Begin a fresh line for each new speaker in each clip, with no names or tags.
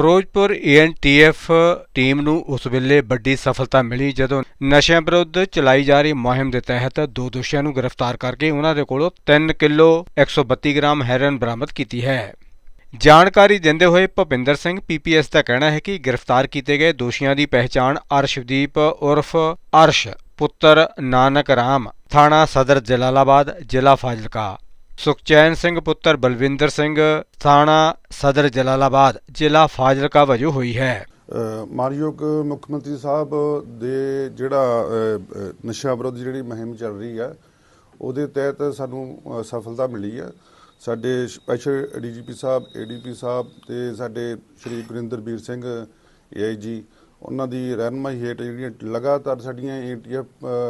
Firozpur ANTF team ਨੂੰ ਉਸ ਵੇਲੇ ਵੱਡੀ ਸਫਲਤਾ ਮਿਲੀ ਜਦੋਂ ਨਸ਼ਿਆਂ ਵਿਰੁੱਧ ਚਲਾਈ ਜਾ ਰਹੀ ਮੁਹਿੰਮ ਦੇ ਤਹਿਤ ਦੋ ਦੋਸ਼ੀਆਂ ਨੂੰ ਗ੍ਰਿਫਤਾਰ ਕਰਕੇ ਉਹਨਾਂ ਦੇ ਕੋਲੋਂ 3 ਕਿਲੋ 132 ਗ੍ਰਾਮ ਹੈਰੋਇਨ ਬਰਾਮਦ ਕੀਤੀ ਹੈ। ਜਾਣਕਾਰੀ ਦਿੰਦੇ ਹੋਏ ਭੁਪਿੰਦਰ ਸਿੰਘ ਪੀਪੀਐਸ ਦਾ ਕਹਿਣਾ ਹੈ ਕਿ ਗ੍ਰਿਫਤਾਰ ਕੀਤੇ ਗਏ ਦੋਸ਼ੀਆਂ ਦੀ ਪਹਿਚਾਣ ਅਰਸ਼ਦੀਪ ਉਰਫ ਅਰਸ਼, ਪੁੱਤਰ ਨਾਨਕ ਰਾਮ, ਥਾਣਾ ਸਦਰ ਜਲਾਲਾਬਾਦ, ਜ਼ਿਲ੍ਹਾ ਫਾਜ਼ਿਲਕਾ। ਸੁਖਚੈਨ ਸਿੰਘ ਪੁੱਤਰ ਬਲਵਿੰਦਰ ਸਿੰਘ ਥਾਣਾ ਸਦਰ ਜਲਾਲਾਬਾਦ ਜ਼ਿਲ੍ਹਾ ਫਾਜ਼ਿਲਕਾ ਵਜੋਂ ਹੋਈ ਹੈ।
ਮਾਨਯੋਗ ਮੁੱਖ ਮੰਤਰੀ ਸਾਹਿਬ ਦੇ ਜਿਹੜਾ ਅ, ਅ, ਨਸ਼ਾ ਵਿਰੋਧ ਜਿਹੜੀ ਮੁਹਿੰਮ ਚੱਲ ਰਹੀ ਹੈ ਉਹਦੇ ਤਹਿਤ ਸਾਨੂੰ ਸਫਲਤਾ ਮਿਲੀ ਹੈ ਸਾਡੇ ਸਪੈਸ਼ਲ ਡੀਜੀਪੀ ਸਾਹਿਬ ਏਡੀਪੀ ਸਾਹਿਬ ਤੇ ਸਾਡੇ ਸ਼੍ਰੀ ਗੁਰਿੰਦਰਬੀਰ ਸਿੰਘ ਏਆਈਜੀ ਉਹਨਾਂ ਦੀ ਰਹਿਨਮਾਈ ਹੇਠ ਜਿਹੜੀਆਂ ਲਗਾਤਾਰ ਸਾਡੀਆਂ ਏਟੀਐਫ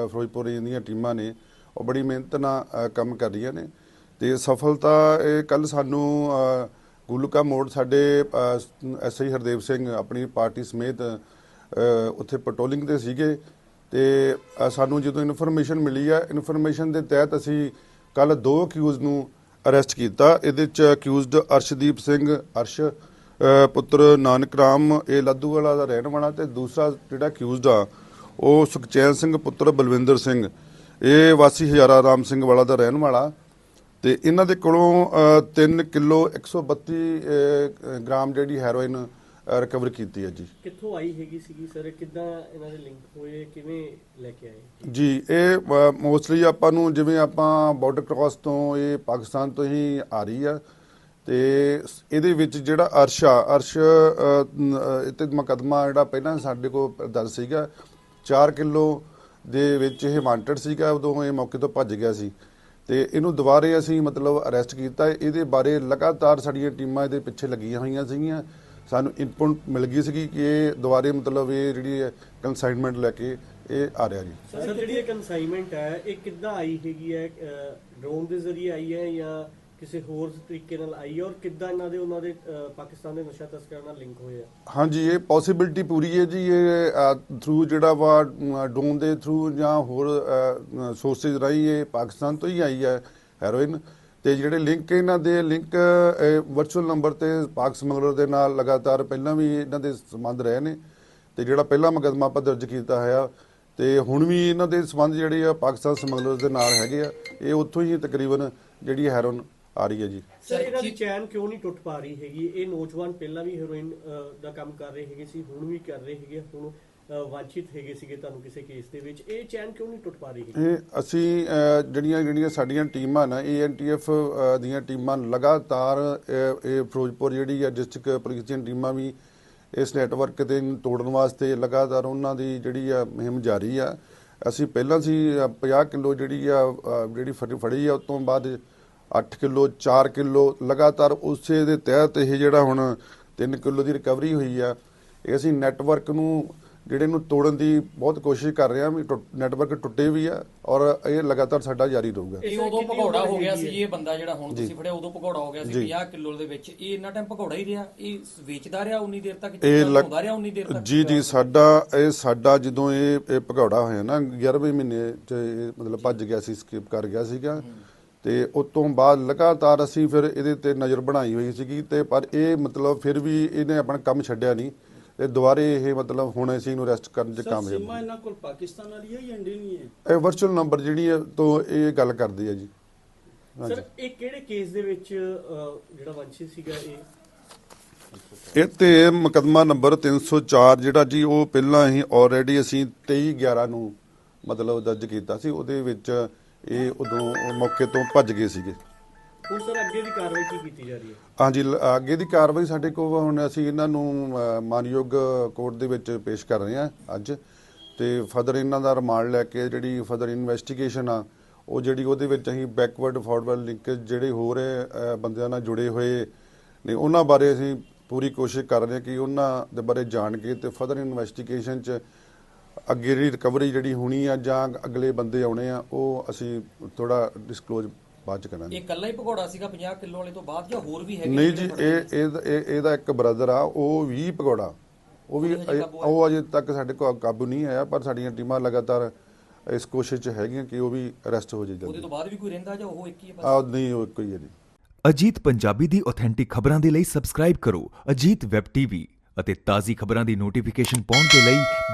ਫਿਰੋਜ਼ਪੁਰ ਦੀਆਂ ਟੀਮਾਂ ਨੇ ਉਹ ਬੜੀ ਮਿਹਨਤ ਨਾਲ ਕੰਮ ਕਰ ਰਹੀਆਂ ਨੇ। ਤੇ ਸਫਲਤਾ, ਇਹ ਕੱਲ ਸਾਨੂੰ ਗੁਲਕਾ ਮੋੜ ਸਾਡੇ ਐਸਆਈ ਹਰਦੇਵ ਸਿੰਘ ਆਪਣੀ ਪਾਰਟੀ ਸਮੇਤ ਉੱਥੇ ਪੈਟਰੋਲਿੰਗ ਤੇ ਸੀਗੇ ਤੇ ਸਾਨੂੰ ਜਦੋਂ ਇਨਫੋਰਮੇਸ਼ਨ ਮਿਲੀ ਆ, ਇਨਫੋਰਮੇਸ਼ਨ ਦੇ ਤਹਿਤ ਅਸੀਂ ਕੱਲ ਦੋ ਅਕਿਊਜ਼ ਨੂੰ ਅਰੈਸਟ ਕੀਤਾ। ਇਹਦੇ ਚ ਅਕਿਊਜ਼ਡ ਅਰਸ਼ਦੀਪ ਸਿੰਘ, ਅਰਸ਼ ਪੁੱਤਰ ਨਾਨਕ ਰਾਮ, ਇਹ ਲੱਦੂਵਾਲਾ ਦਾ ਰਹਿਣ ਵਾਲਾ ਤੇ ਦੂਸਰਾ ਜਿਹੜਾ ਅਕਿਊਜ਼ਡ ਆ, ਉਹ ਸੁਖਚੈਨ ਸਿੰਘ, ਪੁੱਤਰ ਬਲਵਿੰਦਰ ਸਿੰਘ, ਇਹ ਵਾਸੀ ਹਜ਼ਾਰਾ ਰਾਮ ਸਿੰਘ ਵਾਲਾ ਦਾ ਰਹਿਣ ਵਾਲਾ। ਤੇ ਇਹਨਾਂ ਦੇ ਕੋਲੋਂ 3 ਕਿਲੋ 132 ਅ, ਗ੍ਰਾਮ ਜਿਹੜੀ ਹੈਰੋਇਨ ਰਿਕਵਰ ਕੀਤੀ ਹੈ ਜੀ।
ਕਿੱਥੋਂ ਆਈ ਹੈਗੀ ਸੀਗੀ ਸਰ? ਕਿੱਦਾਂ ਇਹਨਾਂ ਦੇ ਲਿੰਕ ਹੋਏ? ਕਿਵੇਂ ਲੈ ਕੇ ਆਏ?
ਜੀ ਇਹ ਮੋਸਟਲੀ ਆਪਾਂ ਨੂੰ ਜਿਵੇਂ ਆਪਾਂ ਬਾਰਡਰ ਕ੍ਰਾਸ ਤੋਂ ਇਹ ਪਾਕਿਸਤਾਨ ਤੋਂ ਹੀ ਆ ਰਹੀ ਆ। ਤੇ ਇਹਦੇ ਵਿੱਚ ਜਿਹੜਾ ਅਰਸ਼ ਅਰਸ਼ ਅ, ਨ- ਅ, ਇਹ ਤੇ ਮੁਕੱਦਮਾ ਜਿਹੜਾ ਪਹਿਲਾਂ ਸਾਡੇ ਕੋਲ ਦਰਜ ਸੀਗਾ 4 ਕਿਲੋ ਦੇ ਵਿੱਚ ਇਹ ਵਾਂਟਡ ਸੀਗਾ ਉਦੋਂ ਇਹ ਮੌਕੇ ਤੋਂ ਭੱਜ ਗਿਆ ਸੀ। ਤੇ ਇਹਨੂੰ ਦੁਬਾਰੇ ਅਸੀਂ ਮਤਲਬ ਅਰੈਸਟ ਕੀਤਾ। ਇਹਦੇ ਬਾਰੇ ਲਗਾਤਾਰ ਸਾਡੀਆਂ ਟੀਮਾਂ ਇਹਦੇ ਪਿੱਛੇ ਲੱਗੀਆਂ ਹੋਈਆਂ ਸੀਗੀਆਂ। ਸਾਨੂੰ ਇਨਪੁਟ ਮਿਲ ਗਈ ਸੀਗੀ ਕਿ ਇਹ ਦੁਬਾਰੇ ਮਤਲਬ ਇਹ ਜਿਹੜੀ ਕੰਸਾਈਨਮੈਂਟ ਲੈ ਕੇ ਇਹ ਆ ਰਿਹਾ ਜੀ।
ਸਰ ਜਿਹੜੀ ਇਹ ਕਨਸਾਈਨਮੈਂਟ ਹੈ, ਇਹ ਕਿੱਦਾਂ ਆਈ ਹੈਗੀ ਹੈ? ਡਰੋਨ ਦੇ ਜ਼ਰੀਏ ਆਈ ਹੈ ਜਾਂ ਕਿਸੇ ਹੋਰ ਤਰੀਕੇ ਨਾਲ ਆਈ ਹੈ ਔਰ ਕਿੱਦਾਂ ਇਹਨਾਂ ਦੇ, ਉਹਨਾਂ ਦੇ ਪਾਕਿਸਤਾਨ ਦੇ ਨਸ਼ਾ ਤਸਕਰਾਂ ਨਾਲ ਲਿੰਕ ਹੋਏ ਆ?
ਹਾਂਜੀ, ਇਹ ਪੋਸਿਬਿਲਿਟੀ ਪੂਰੀ ਹੈ ਜੀ, ਇਹ ਥਰੂ ਜਿਹੜਾ ਵਾ ਡੋਨ ਦੇ ਥਰੂ ਜਾਂ ਹੋਰ ਸੋਰਸਸ ਰਾਹੀਂ ਇਹ ਪਾਕਿਸਤਾਨ ਤੋਂ ਹੀ ਆਈ ਹੈ ਹੈਰੋਇਨ ਤੇ ਜਿਹੜੇ ਲਿੰਕ ਇਹਨਾਂ ਦੇ ਲਿੰਕ ਵਰਚੁਅਲ ਨੰਬਰ ਤੇ ਪਾਕ ਸਮਗਲਰ ਦੇ ਨਾਲ ਲਗਾਤਾਰ ਪਹਿਲਾਂ ਵੀ ਇਹਨਾਂ ਦੇ ਸੰਬੰਧ ਰਹੇ ਨੇ ਤੇ ਜਿਹੜਾ ਪਹਿਲਾ ਮੁਕੱਦਮਾ ਆਪਾਂ ਦਰਜ ਕੀਤਾ ਹੋਇਆ ਤੇ ਹੁਣ ਵੀ ਇਹਨਾਂ ਦੇ ਸੰਬੰਧ ਜਿਹੜੇ ਆ ਪਾਕਿਸਤਾਨ ਸਮਗਲਰ ਦੇ ਨਾਲ ਹੈਗੇ ਆ, ਇਹ ਉੱਥੋਂ ਹੀ ਤਕਰੀਬਨ ਜਿਹੜੀ ਹੈਰੋਇਨ ਆ ਰਹੀ ਹੈ ਜੀ।
ਸਰ ਇਹਨਾਂ ਦੀ ਚੈਨ ਕਿਉਂ ਨਹੀਂ ਟੁੱਟ ਪਾ ਰਹੀ ਹੈਗੀ? ਇਹ ਨੌਜਵਾਨ ਪਹਿਲਾਂ ਵੀ ਹੈਰੋਇਨ ਦਾ ਕੰਮ ਕਰ ਰਹੇ ਹੈਗੇ ਸੀ ਹੁਣ ਵੀ ਕਰ ਰਹੇ ਹੈਗੇ ਹੁਣ ਵਾਂਛਿਤ ਹੈਗੇ ਸੀਗੇ ਤੁਹਾਨੂੰ ਕਿਸੇ ਕੇਸ ਦੇ ਵਿੱਚ। ਇਹ ਚੈਨ ਕਿਉਂ ਨਹੀਂ ਟੁੱਟ ਪਾ ਰਹੀ ਹੈਗੀ?
ਇਹ ਅਸੀਂ ਜਿਹੜੀਆਂ ਜਿਹੜੀਆਂ ਸਾਡੀਆਂ ਟੀਮਾਂ ਨਾ ਏਐਨਟੀਐਫ ਦੀਆਂ ਟੀਮਾਂ ਲਗਾਤਾਰ ਇਹ ਫਿਰੋਜ਼ਪੁਰ ਜਿਹੜੀ ਹੈ ਡਿਸਟ੍ਰਿਕਟ ਪੁਲਿਸ ਦੀਆਂ ਟੀਮਾਂ ਵੀ ਇਸ ਨੈਟਵਰਕ ਤੇ ਤੋੜਨ ਵਾਸਤੇ ਲਗਾਤਾਰ ਉਹਨਾਂ ਦੀ ਜਿਹੜੀ ਆ ਮੁਹਿੰਮ ਜਾਰੀ ਆ। ਅਸੀਂ ਪਹਿਲਾਂ ਸੀ ਅਹ, 50 ਕਿਲੋ ਜਿਹੜੀ ਆ ਜਿਹੜੀ ਫੜੀ ਫੜੀ ਆ ਉਸ ਤੋਂ ਬਾਅਦ 8 ਕਿਲੋ 4 ਕਿਲੋ ਲਗਾਤਾਰ ਉਸੇ ਦੇ ਤਹਿਤ ਇਹ ਜਿਹੜਾ ਹੁਣ 3 ਕਿਲੋ ਦੀ ਰਿਕਵਰੀ ਹੋਈ ਆ ਇਹ ਅਸੀਂ ਨੈਟਵਰਕ ਨੂੰ ਜਿਹੜੇ ਨੂੰ ਤੋੜਨ ਦੀ ਬਹੁਤ ਕੋਸ਼ਿਸ਼ ਕਰ ਰਹੇ ਹਾਂ ਵੀ ਨੈਟਵਰਕ ਟੁੱਟੇ ਵੀ ਆ ਔਰ ਇਹ ਲਗਾਤਾਰ ਸਾਡਾ ਜਾਰੀ ਰਹੂਗਾ।
ਇਹ
ਉਦੋਂ ਭਗੌੜਾ ਹੋ ਗਿਆ ਸੀ ਇਹ ਬੰਦਾ ਜਿਹੜਾ ਹੁਣ ਤੁਸੀਂ ਫੜਿਆ ਉਦੋਂ ਭਗੌੜਾ ਹੋ ਗਿਆ ਸੀ
ਜੀ।
50 ਕਿਲੋ ਦੇ ਵਿੱਚ। ਇਹ ਇੰਨਾ ਟਾਈਮ ਭਗੌੜਾ ਹੀ ਰਿਹਾ? ਇਹ ਵੇਚਦਾ ਰਿਹਾ ਉਨੀ ਦੇਰ ਤੱਕ?
ਇਹ
ਜਿੰਨਾ
ਲਗ-
ਹੁੰਦਾ ਰਿਹਾ ਉਨੀ ਦੇਰ ਤੱਕ?
ਜੀ ਜੀ ਸਾਡਾ ਇਹ ਸਾਡਾ ਜਦੋਂ ਇਹ ਇਹ ਭਗੌੜਾ ਹੋਇਆ ਨਾ 11ਵੇਂ ਮਹੀਨੇ ਚ ਮਤਲਬ ਭੱਜ ਗਿਆ ਸੀ ਸਕਿਪ ਕਰ ਗਿਆ ਸੀਗਾ। ਤੇ ਉਸ ਤੋਂ ਬਾਅਦ ਲਗਾਤਾਰ ਅਸੀਂ ਫਿਰ ਇਹਦੇ ਤੇ ਨਜ਼ਰ ਬਣਾਈ ਹੋਈ ਸੀਗੀ ਤੇ ਪਰ ਇਹ ਮਤਲਬ ਫਿਰ ਵੀ ਇਹਨੇ ਆਪਣਾ ਕੰਮ ਛੱਡਿਆ ਨਹੀਂ ਤੇ ਦੁਬਾਰੇ ਇਹ ਮਤਲਬ ਹੁਣ ਅਸੀਂ ਇਹਨੂੰ ਅਰੈਸਟ ਕਰਨ ਚ
ਸਰ
ਕਾਮਯਾਬ
ਸੀਮਾ। ਇਹਨਾਂ ਕੋਲ ਪਾਕਿਸਤਾਨ ਵਾਲੀ ਹੈ ਜਾਂ ਇੰਡੀਅਨ ਹੀ ਹੈ?
ਇਹ ਵਰਚੁਅਲ ਨੰਬਰ ਜਿਹੜੀ ਹੈ ਤੋਂ ਇਹ ਗੱਲ ਕਰਦੀ ਹੈ ਜੀ।
ਸਰ ਇਹ ਕਿਹੜੇ ਕੇਸ ਦੇ ਵਿੱਚ ਜਿਹੜਾ ਵਾਂਛਿਤ ਸੀਗਾ ਇਹ?
ਇਹ ਤੇ ਮੁਕਦਮਾ ਨੰਬਰ 304 ਜਿਹੜਾ ਜੀ ਉਹ ਪਹਿਲਾਂ ਹੀ ਆਲਰੇਡੀ ਅਸੀਂ 23 11 ਨੂੰ ਮਤਲਬ ਦਰਜ ਕੀਤਾ ਸੀ। ਉਹਦੇ ਵਿੱਚ ਇਹ ਉਦੋਂ ਮੌਕੇ ਤੋਂ ਭੱਜ ਗਏ ਸੀਗੇ।
ਹੁਣ ਸਰ ਅੱਗੇ ਦੀ ਕਾਰਵਾਈ ਕੀ ਕੀਤੀ ਜਾ ਰਹੀ ਹੈ?
ਹਾਂਜੀ ਲ- ਅੱਗੇ ਦੀ ਕਾਰਵਾਈ ਸਾਡੇ ਕੋਲ ਹੁਣ ਅਸੀਂ ਇਹਨਾਂ ਨੂੰ ਅ, ਮਾਨਯੋਗ ਕੋਰਟ ਦੇ ਵਿੱਚ ਪੇਸ਼ ਕਰ ਰਹੇ ਹਾਂ ਅੱਜ। ਤੇ ਫਰਦਰ ਇਹਨਾਂ ਦਾ ਰਿਮਾਂਡ ਲੈ ਕੇ ਜਿਹੜੀ ਫਰਦਰ ਇਨਵੈਸਟੀਗੇਸ਼ਨ ਆ ਉਹ ਜਿਹੜੀ ਉਹਦੇ ਵਿੱਚ ਅਸੀਂ ਬੈਕਵਰਡ ਫਾਰਵਰਡ ਲਿੰਕ ਜਿਹੜੇ ਹੋਰ ਅ, ਬੰਦਿਆਂ ਨਾਲ ਜੁੜੇ ਹੋਏ ਨੇ ਉਹਨਾਂ ਬਾਰੇ ਅਸੀਂ ਪੂਰੀ ਕੋਸ਼ਿਸ਼ ਕਰ ਰਹੇ ਹਾਂ ਕਿ ਉਹਨਾਂ ਦੇ ਬਾਰੇ ਜਾਣ ਕੇ ਤੇ ਫਰਦਰ ਇਨਵੈਸਟੀਗੇਸ਼ਨ ਚ ਅੱਗੇ ਜਿਹੜੀ ਰਿਕਵਰੀ ਜਿਹੜੀ ਹੋਣੀ ਆ ਜਾਂ ਅਗਲੇ ਬੰਦੇ ਆਉਣੇ ਆ ਉਹ ਅਸੀਂ ਥੋੜਾ ਡਿਸਕਲੋਜ਼ ਬਾਅਦ ਚ ਕਰਾਂਗੇ।
ਇਹ ਇਕੱਲਾ ਹੀ ਭਗੌੜਾ ਸੀਗਾ 50 ਕਿਲੋ ਵਾਲੇ ਤੋਂ ਬਾਅਦ ਜਾਂ ਹੋਰ ਵੀ ਹੈਗੇ
ਨਹੀਂ ਜੀ ਇਹ ਇਹ ਇਹ- ਇਹਦਾ ਇੱਕ ਬ੍ਰਦਰ ਆ ਉਹ ਵੀ ਭਗੌੜਾ। ਉਹ ਵੀ
ਉਹ
ਅਜੇ ਤੱਕ ਸਾਡੇ ਕੋਲ ਕਾਬੂ ਨਹੀਂ ਆਇਆ ਪਰ ਸਾਡੀਆਂ ਟੀਮਾਂ ਲਗਾਤਾਰ ਇਸ ਕੋਸ਼ਿਸ਼ 'ਚ ਹੈਗੀਆਂ ਕਿ ਉਹ ਵੀ ਅਰੈਸਟ ਹੋ
ਉਹਦੇ
ਜਲਦੀ
ਤੋਂ ਬਾਅਦ ਵੀ ਕੋਈ ਰਹਿੰਦਾ ਜਾਂ ਉਹ ਇੱਕ ਹੀ ਹੈ ਬਸ?
ਆ ਨਹੀਂ ਉਹ ਇੱਕੋ ਹੀ ਹੈ ਜੀ।
ਅਜੀਤ ਪੰਜਾਬੀ ਦੀ ਆਥੈਂਟਿਕ ਖਬਰਾਂ ਦੇ ਲਈ ਸਬਸਕ੍ਰਾਈਬ ਕਰੋ ਅਜੀਤ ਵੈਬ ਟੀਵੀ ਅਤੇ ਤਾਜ਼ੀ ਖਬਰਾਂ ਦੀ ਨੋਟੀਫਿਕੇਸ਼ਨ ਪਾਉਣ ਦੇ ਲਈ